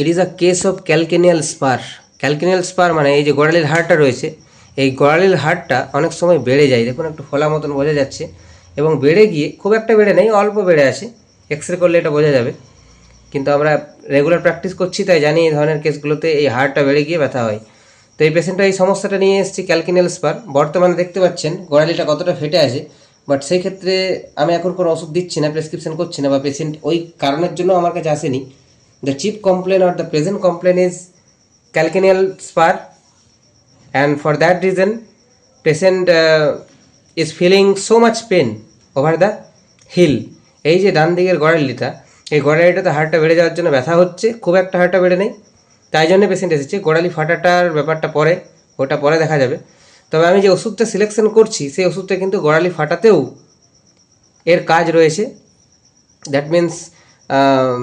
It is a case of calcaneal spur calcaneal spur মানে এই যে গোড়ালির হাড়টা রয়েছে, এই গোড়ালির হাড়টা অনেক সময় বেড়ে যায়। দেখুন, একটু ফোলা মতন বোঝা যাচ্ছে। এবং বেড়ে গিয়ে খুব একটা বেড়ে নেই, অল্প বেড়ে আছে এক্স রে করলে এটা বোঝা যাবে। কিন্তু আমরা রেগুলার প্র্যাকটিস করছি, তাই জানি এই ধরনের কেসগুলোতে এই হাড়টা বেড়ে গিয়ে ব্যথা হয়। তো এই পেশেন্টটা এই সমস্যাটা নিয়ে এসেছি ক্যালকিনিয়াল স্পার বর্তমানে দেখতে পাচ্ছেন, গোড়ালিটা কতটা ফেটে আছে বাট সেই ক্ষেত্রে আমি এখন কোনো ওষুধ দিচ্ছি না প্রেসক্রিপশন করছি না, বা পেশেন্ট ওই কারণের জন্য আমার কাছে আসেনি। The chief complain or the present complain is calcaneal spur and for that reason patient uh, is feeling so much pain over the heel এই যে ডান দিকের গোড়ালিটা এই গোড়ালিটাতে হাড়টা বেড়ে যাওয়ার জন্য ব্যথা হচ্ছে খুব একটা হাড়টা বেড়ে নেই। তাই জন্য পেশেন্ট এসেছে গোড়ালি ফাটাটার ব্যাপারটা পরে ওটা পরে দেখা যাবে। তবে আমি যে ওষুধটা সিলেকশন করছি সেই ওষুধটা কিন্তু গোড়ালি ফাটাতেও এর কাজ রয়েছে। Means um,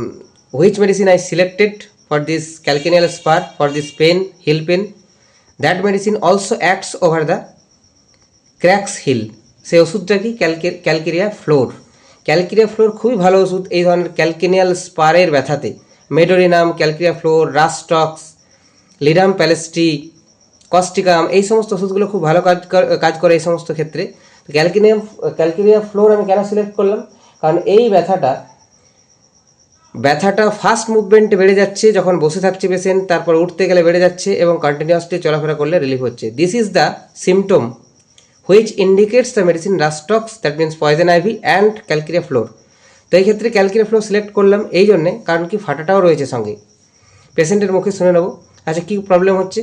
which medicine I selected for this calcaneal spur, for this pain, heel pain? That medicine also acts over the cracks heel. সেই ওষুধটা কি? Calcarea floor. ক্যালকেরিয়া ফ্লোর খুবই ভালো ওষুধ। এই ধরনের ক্যালকেনিয়াল স্পারের ব্যথাতে। Medorrhinum, calcarea fluor, rhus tox ledum palustre, causticum, এই সমস্ত ওষুধগুলো খুব ভালো কাজ কাজ করে এই সমস্ত ক্ষেত্রে। ক্যালকেনিয়াম, ক্যালকেরিয়া ফ্লোর আমি কেন সিলেক্ট করলাম? কারণ এই ব্যথাটা ব্যথাটা ফার্স্ট মুভমেন্টে বেড়ে যাচ্ছে যখন বসে থাকছে পেশেন্ট তারপর উঠতে গেলে বেড়ে যাচ্ছে এবং কন্টিনিউয়াসলি চলাফেরা করলে রিলিফ হচ্ছে। This is the symptom which indicates the medicine rhus tox that means poison ivy and calcarea fluor তো এই ক্ষেত্রে ক্যালকিরিয়া ফ্লোর সিলেক্ট করলাম এই জন্যে কারণ কি ফাটাটাও রয়েছে সঙ্গে। পেশেন্টের মুখে শুনে নেব। আচ্ছা কী প্রবলেম হচ্ছে?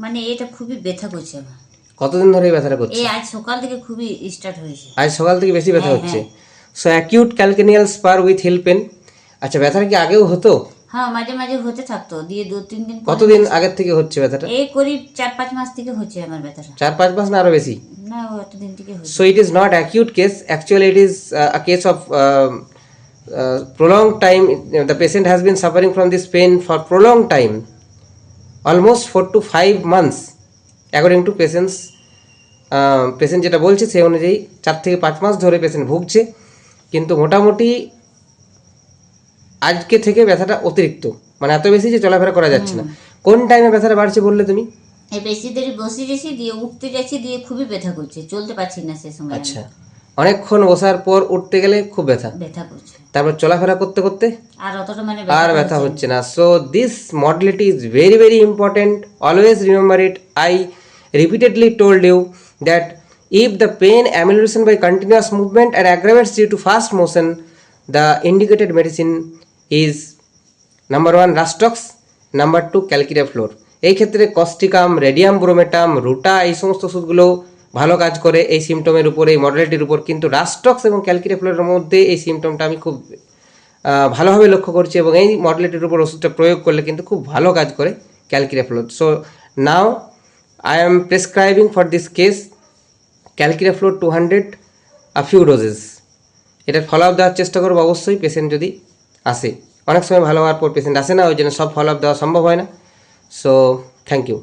মানে এটা খুবই ব্যথা করছে আমার। কতদিন ধরে এই ব্যথাটা করছে? এই আজ সকাল থেকে খুবই স্টার্ট হয়েছে। আজ সকাল থেকে বেশি ব্যথা হ্যাঁ, হচ্ছে। So acute calcaneal spur with heel pain আচ্ছা ব্যথাটা কি আগেও হতো? হ্যাঁ মাঝে মাঝে হতে থাকতো। দিয়ে দু তিন দিন কতদিন আগে থেকে হচ্ছে ব্যথাটা? এই করি চার পাঁচ মাস থেকে হচ্ছে আমার ব্যথাটা। চার পাঁচ মাস না আরও বেশি? না অতদিন থেকে হচ্ছে so it is not acute case actually it is a case of prolong time the patient has been suffering from this pain for prolong time almost four to five months according to patient's patient যেটা বলছে সেই অনুযায়ী চার থেকে পাঁচ মাস ধরে patient ভুগছে। কিন্তু মোটামুটি আজকে থেকে ব্যথাটা অতিরিক্ত। মানে এত বেশি যে চলাফেরা করা যাচ্ছে না। কোন টাইমে ব্যথাটা বাড়ছে বললে তুমি? এই বেশি দেরি বসে গেছি দিয়ে উঠতে যাচ্ছি দিয়ে খুবই ব্যথা করছে। চলতে পারছি না সে সময় আচ্ছা। অনেকক্ষণ বসার পর উঠতে গেলে খুব ব্যথা। ব্যথা করছে। তারপর চলাফেরা করতে করতে? আর অতটা মানে আর ব্যথা হচ্ছে না। So this modality is very very important always remember it I repeatedly told you that if the pain amelioration by continuous movement and aggravates due to fast motion the indicated medicine is number one rhus tox number two calcarea fluor এই ক্ষেত্রে Causticum radium ব্রোমেটাম রুটা এই সমস্ত ওষুধগুলো ভালো কাজ করে এই সিমটমের উপরে, এই মডেলিটির উপর। কিন্তু রাস্টক্স এবং ক্যালকিরিয়া ফ্লোরের মধ্যে এই সিমটমটা আমি খুব ভালোভাবে লক্ষ্য করছি এবং এই মডেলিটির উপর ওষুধটা প্রয়োগ করলে কিন্তু খুব ভালো কাজ করে calcarea fluor so now I am prescribing for this case calcarea fluor two hundred a few doses এটার ফলো আপ দেওয়ার চেষ্টা করব অবশ্যই পেশেন্ট যদি আসে অনেক সময় ভালো হওয়ার পর পেশেন্ট আসে না, ওই জন্য সব ফলো আপ দেওয়া সম্ভব হয় না। So thank you